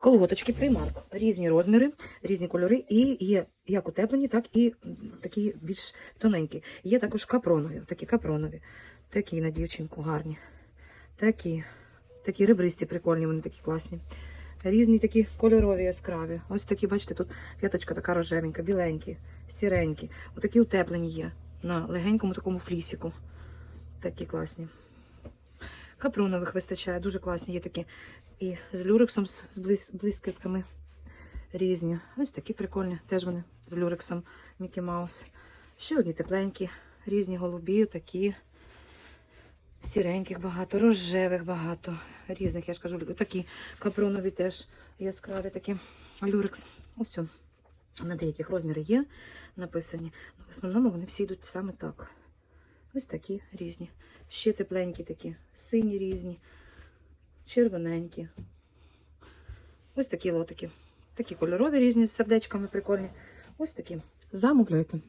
Колготочки примарк. Різні розміри, різні кольори. І є як утеплені, так і такі більш тоненькі. Є також капронові, такі капронові. Такі на дівчинку гарні. Такі. Такі ребристі, прикольні, вони такі класні. Різні такі кольорові яскраві. Ось такі, бачите, тут п'яточка така рожевенька, біленькі, сіренькі. Отакі утеплені є на легенькому такому флісіку. Такі класні. Капронових вистачає, дуже класні є такі. І з люрексом, з з блис- блискітками різні. Ось такі прикольні. Теж вони з люрексом Мікі Маус. Ще одні тепленькі, різні голубі, такі. Сіреньких багато, рожевих багато, різних, я ж кажу, такі капронові теж яскраві такі. Люрекс. Ось. На деяких розміри є написані. В основному вони всі йдуть саме так. Ось такі різні. Ще тепленькі такі, сині різні, червоненькі. Ось такі лотики. Такі кольорові різні з сердечками прикольні. Ось такі. Замовляйте.